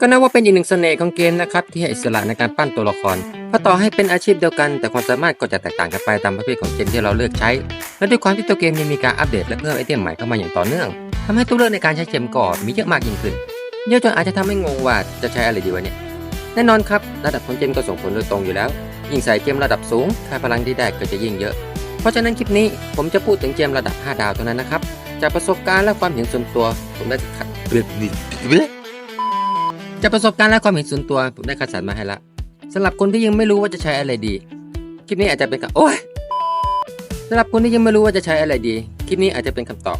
ก็นับว่าเป็นอีกหนึ่งเสน่ห์ของเกมนะครับที่ให้อิสระในการปั้นตัวละคร เพราะต่อให้เป็นอาชีพเดียวกัน แต่ความสามารถก็จะแตกต่างกันไปตามประเภทของเกมที่เราเลือกใช้ และด้วยความที่ตัวเกมยังมีการอัปเดตและเพิ่มไอเทมใหม่เข้ามาอย่างต่อเนื่องทำให้ตัวเลือกในการใช้เกมก็มีเยอะมากยิ่งขึ้น เยอะจนอาจจะทำให้งงว่าจะใช้อะไรดีวะเนี่ย แน่นอนครับระดับของเกมก็ส่งผลโดยตรงอยู่แล้ว ยิ่งใส่เกมระดับสูงค่าพลังที่ได้ก็จะยิ่งเยอะ เพราะฉะนั้นคลิปนี้ผมจะพูดถึงเกมระดับ 5 ดาวเท่านั้นนะครับ จากประสบการณ์และความเห็นส่วนตัวผมได้คัดเลือกนี่ จากประสบการณ์และความเห็นส่วนตัวผมได้คัดสรรมาให้ละสำหรับคนที่ยังไม่รู้ว่าจะใช้อะไรดี คลิปนี้อาจจะเป็นคำโอ้ยสำหรับคนที่ยังไม่รู้ว่าจะใช้อะไรดี คลิปนี้อาจจะเป็นคำตอบ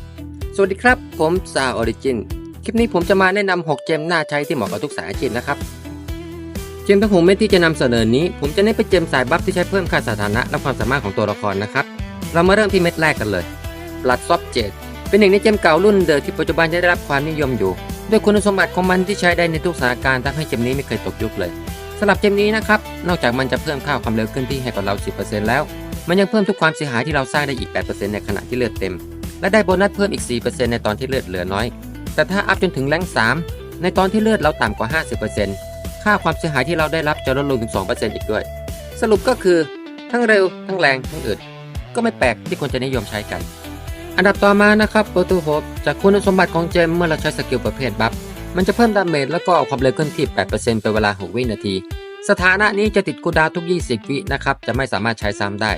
สวัสดีครับ ผมซาออริจินคลิปนี้ผมจะมาแนะนำ6เกมหน่าใช้ที่เหมาะกับทุกสายอาชีพนะครับเกมทั้งหกเม็ดที่จะนำเสนอนี้ ผมจะเน้นไปเกมสายบัฟที่ใช้เพิ่มค่าสถานะและความสามารถของตัวละครนะครับ เรามาเริ่มที่เม็ดแรกกันเลย Blood s o f t 7เป็นหนึ่งในเกมเก่ารุ่นเดิมที่ปัจจุบันได้รับความนิยมอยู่ ด้วยคุณสมบัติของมันที่ใช้ได้ในทุกสถานการณ์ทำให้เกมนี้ไม่เคยตกยุคเลยสำหรับเกมนี้นะครับ นอกจากมันจะเพิ่มค่าวความเร็วขึ้นที่ให้กับเรา 10%แล้ว มันยังเพิ่มทุกความเสียหายที่เราสร้างได้อีก 8%ในขณะที่เลือดเต็ม และได้โบนัสเพิ่มอีก 4%ในตอนที่เลือดเหลือน้อย แต่ถ้าอัพจนถึงแรง3ในตอนที่เลือดเราต่ำกว่า 50%ค่าความเสียหายที่เราได้รับจะลดลงถึง 2%อีกด้วย สรุปก็คือ ทั้งเร็ว ทั้งแรง ทั้งอึด ก็ไม่แปลกที่คนจะนิยมใช้กัน อันดับต่อมานะครับโปรตูโฮปจากคุณสมบัติของเจมเมื่อเราใช้สกิลประเภทบัฟมันจะเพิ่มดาเมจแล้วก็เอาความเร็วขึ้นที่ 8%เป็นเวลา 6 วินาที สถานะนี้จะติดคูดาทุก 20 วินะครับ จะไม่สามารถใช้ซ้ำได้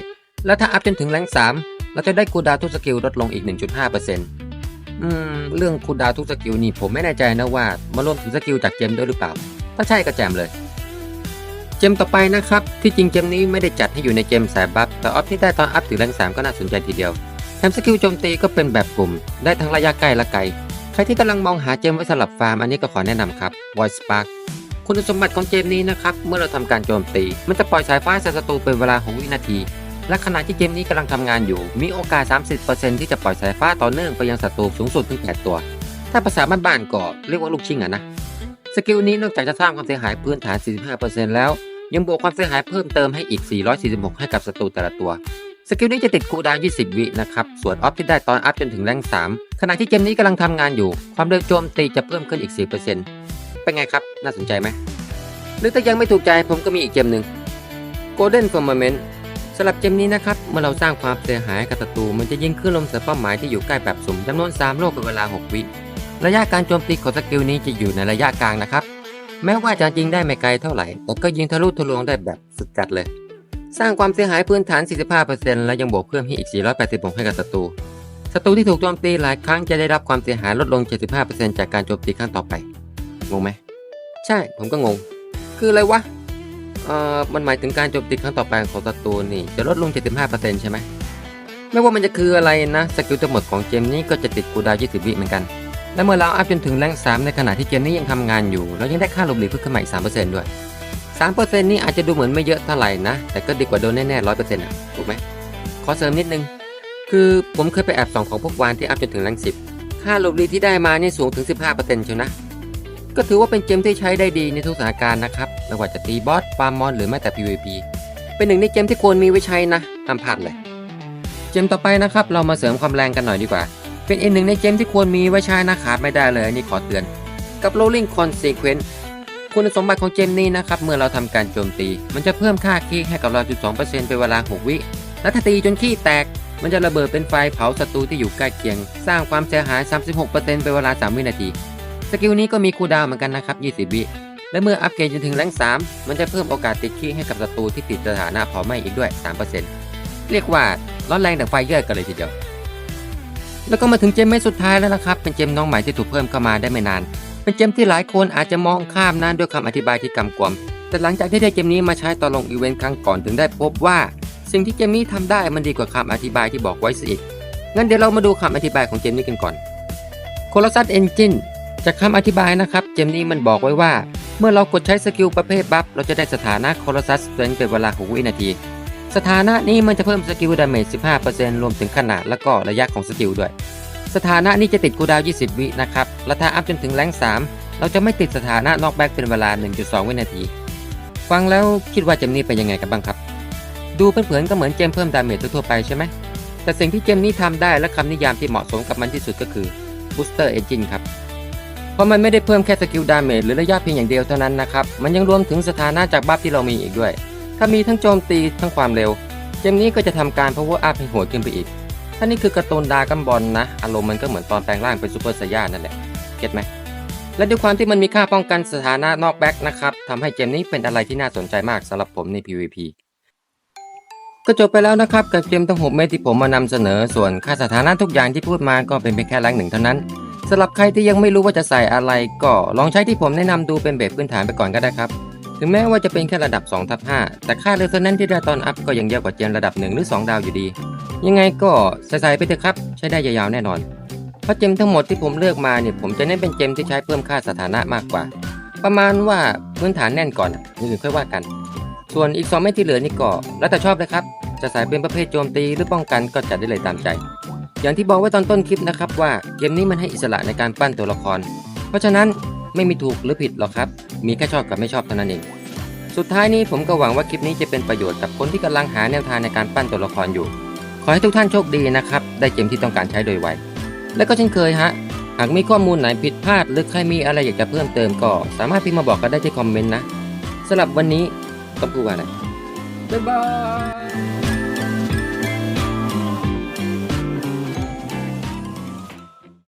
และถ้าอัพจนถึงแรง3เราจะได้คูดาทุกสกิลลดลงอีก 1.5%อืม เรื่องคูดาทุกสกิลนี่ผมไม่แน่ใจนะว่า มารวมถึงสกิลจากเจมด้วยหรือเปล่า ถ้าใช่ก็แจมเลย เจมต่อไปนะครับ ที่จริงเจมนี้ไม่ได้จัดให้อยู่ในเกมสายบัฟแต่ออฟที่ได้ตอนอัพถึงแรง3ก็น่าสนใจทีเดียว แถมสกิลโจมตีก็เป็นแบบกลุ่ม ได้ทั้งระยะใกล้และไกล ใครที่กำลังมองหาเจมไว้สำหรับฟาร์มอันนี้ก็ขอแนะนำครับ Voice Spark คุณสมบัติของเกมนี้นะครับ เมื่อเราทำการโจมตี มันจะปล่อยสายฟ้าใส่ศัตรูเป็นเวลา 6 วินาที และขณะที่เกมนี้กำลังทำงานอยู่ มีโอกาส 30%ที่จะปล่อยสายฟ้าต่อเนื่องไปยังศัตรูสูงสุดถึง 8 ตัว ถ้าภาษาบ้านๆก็เรียกว่าลูกชิงอะนะ สกิลนี้นอกจากจะสร้างความเสียหายพื้นฐาน 45%แล้ว ยังบวกความเสียหายเพิ่มเติมให้อีก 446 ให้กับศัตรูแต่ละตัว สกิลนี้จะติดคูดาว 20 วินะครับ ส่วนออฟที่ได้ตอนอัพจนถึงแรง 3 ขณะที่เกมนี้กำลังทำงานอยู่ ความเร็วโจมตีจะเพิ่มขึ้นอีก 4%เป็นไงครับ น่าสนใจไหม หรือถ้ายังไม่ถูกใจผมก็มีอีกเกมหนึ่ง Golden Firmament สำหรับเกมนี้นะครับ เมื่อเราสร้างความเสียหายกับศัตรูมันจะยิงขึ้นลมใส่เป้าหมายที่อยู่ใกล้แบบสุ่มจำนวน 3 โลกเป็นเวลา 6 วิระยะการโจมตีของสกิลนี้จะอยู่ในระยะกลางนะครับ แม้ว่าจะยิงได้ไม่ไกลเท่าไหร่แต่ก็ยิงทะลุทะลวงได้แบบสุดจัดเลย สร้างความเสียหายพื้นฐาน 45%และยังบวกเพิ่มให้อีก 486 ให้กับศัตรู ศัตรูที่ถูกโจมตีหลายครั้งจะได้รับความเสียหายลดลง 75%จากการโจมตีครั้งต่อไป งงไหม ใช่ ผมก็งง คืออะไรวะ เอ่อ มันหมายถึงการโจมตีครั้งต่อไปของศัตรูนี่จะลดลง 75%ใช่ไหม ไม่ว่ามันจะคืออะไรนะ สกิลทั้งหมดของเกมนี้ก็จะติดคูดาวน์20 วิเหมือนกัน และเมื่อเราอัพจนถึงแรง3ในขณะที่เกมนี้ยังทำงานอยู่ เรายังได้ค่าหลบหลีกเพิ่มขึ้นมาอีก3%ด้วย 3%นี่อาจจะดูเหมือนไม่เยอะเท่าไหร่นะ แต่ก็ดีกว่าโดนแน่ๆ100%อะ ถูกไหม ขอเสริมนิดนึง คือผมเคยไปแอบส่องของพวกวานที่อัพจนถึงแรงค์10ค่าหลบลีที่ได้มานี่สูงถึง 15%เชียวนะ ก็ถือว่าเป็นเกมที่ใช้ได้ดีในทุกสถานการณ์นะครับ ไม่ว่าจะตีบอสฟาร์มมอน หรือแม้แต่ PVP เป็นหนึ่งในเกมที่ควรมีไว้ใช้นะห้ามพลาดเลยเกมต่อไปนะครับ เรามาเสริมความแรงกันหน่อยดีกว่า เป็นอีกหนึ่งในเกมที่ควรมีไว้ใช้นะขาดไม่ได้เลยนนี่ขอเตือน กับ Rolling Consequence คุณสมบัติของเกมนี้นะครับ เมื่อเราทำการโจมตี มันจะเพิ่มค่าคีให้กับเรา 12%เป็นเวลา 6 วิ และถ้าตีจนขี้แตก มันจะระเบิดเป็นไฟเผาศัตรูที่อยู่ใกล้เคียง สร้างความเสียหาย 36%เป็นเวลา 3 วินาที สกิลนี้ก็มีคูลดาวเหมือนกันนะครับ 20 วิ และเมื่ออัปเกรดจนถึงแรงค์3มันจะเพิ่มโอกาสติดขี้ให้กับศัตรูที่ติดสถานะเผาไหม้อีกด้วย 3%เรียกว่าร้อนแรงดังไฟเยอะกันเลยทีเดียว แล้วก็มาถึงเจมเมสสุดท้ายแล้วนะครับ เป็นเจมน้องใหม่ที่ถูกเพิ่มเข้ามาได้ไม่นาน เป็นเจมที่หลายคนอาจจะมองข้ามนั้นด้วยคำอธิบายที่กำกวม แต่หลังจากที่ได้เกมนี้มาใช้ตอนลงอีเวนต์ครั้งก่อนถึงได้พบว่า สิ่งที่เกมนี้ทำได้มันดีกว่าคำอธิบายที่บอกไว้ซะอีก งั้นเดี๋ยวเรามาดูคำอธิบายของเกมนี้กันก่อน c o l o s s u s Engine จากคำอธิบายนะครับ เกมนี้มันบอกไว้ว่า เมื่อเรากดใช้สกิลประเภทบัฟเราจะได้สถานะ Colossus Strength เป็นเวลา6วินาที สถานะนี้มันจะเพิ่มสกิลดาเมจ 15%รวมถึงขนาดและก็ระยะของสกิลด้วย สถานะนี้จะติดคูดาว 20 วินะครับ และถ้าอัพจนถึงแรง3 เราจะไม่ติดสถานะนอกแบ็กเป็นเวลา 1.2 วินาที ฟังแล้วคิดว่าเกมนี้เป็นยังไงกันบ้างครับ ดูเผินๆก็เหมือนเกมเพิ่มดาเมจทั่วๆไปใช่ไหม แต่สิ่งที่เกมนี้ทำได้และคำนิยามที่เหมาะสมกับมันที่สุดก็คือ Booster Engine ครับ เพราะมันไม่ได้เพิ่มแค่สกิลดาเมจหรือระยะเพียงอย่างเดียวเท่านั้นนะครับ มันยังรวมถึงสถานะจากบัฟที่เรามีอีกด้วย ถ้ามีทั้งโจมตีทั้งความเร็วเกมนี้ก็จะทำการ power up ให้โหดขึ้นไปอีก ถ้านี่คือการ์ตูนดากัมบอลนะ อารมณ์มันก็เหมือนตอนแปลงร่างเป็นซูเปอร์ไซย่านั่นแหละ เก็ตไหม และด้วยความที่มันมีค่าป้องกันสถานะนอกแบ็กนะครับทำให้เกมนี้เป็นอะไรที่น่าสนใจมากสำหรับผมใน PVP ก็จบไปแล้วนะครับกับเกมทั้ง 6 เมตรที่ผมมานำเสนอส่วนค่าสถานะทุกอย่างที่พูดมาก็เป็นเพียงแค่แรงหนึ่งเท่านั้นสำหรับใครที่ยังไม่รู้ว่าจะใส่อะไรก็ลองใช้ที่ผมแนะนำดูเป็นเบสพื้นฐานไปก่อนก็ได้ครับ ถึงแม้ว่าจะเป็นแค่ระดับ2ทับ5แต่ค่าเลือกเท่านั้นที่ได้ตอนอัพก็ยังเยอะกว่าเจนระดับ 1 หรือ 2 ดาวอยู่ดี ยังไงก็ใส่ๆไปเถอะครับ ใช้ได้ยาวๆแน่นอน เพราะเจมทั้งหมดที่ผมเลือกมาเนี่ยผมจะเน้นเป็นเจมที่ใช้เพิ่มค่าสถานะมากกว่า ประมาณว่าพื้นฐานแน่นก่อนอื่นค่อยว่ากัน ส่วนอีก2เม็ดที่เหลือนี่ก็แล้วแต่ชอบเลยครับ จะใส่เป็นประเภทโจมตีหรือป้องกันก็จัดได้เลยตามใจ อย่างที่บอกไว้ตอนต้นคลิปนะครับว่าเกมนี้มันให้อิสระในการปั้นตัวละคร เพราะฉะนั้น ไม่มีถูกหรือผิดหรอกครับ มีแค่ชอบกับไม่ชอบเท่านั้นเอง สุดท้ายนี้ผมก็หวังว่าคลิปนี้จะเป็นประโยชน์กับคนที่กำลังหาแนวทางในการปั้นตัวละครอยู่ ขอให้ทุกท่านโชคดีนะครับ ได้เกมที่ต้องการใช้โดยไว และก็เช่นเคยฮะ หากมีข้อมูลไหนผิดพลาดหรือใครมีอะไรอยากจะเพิ่มเติมก็ สามารถพิมพ์มาบอกกันได้ที่คอมเมนต์นะสำหรับวันนี้ต้องพูดว่าอะไรบ๊ายบาย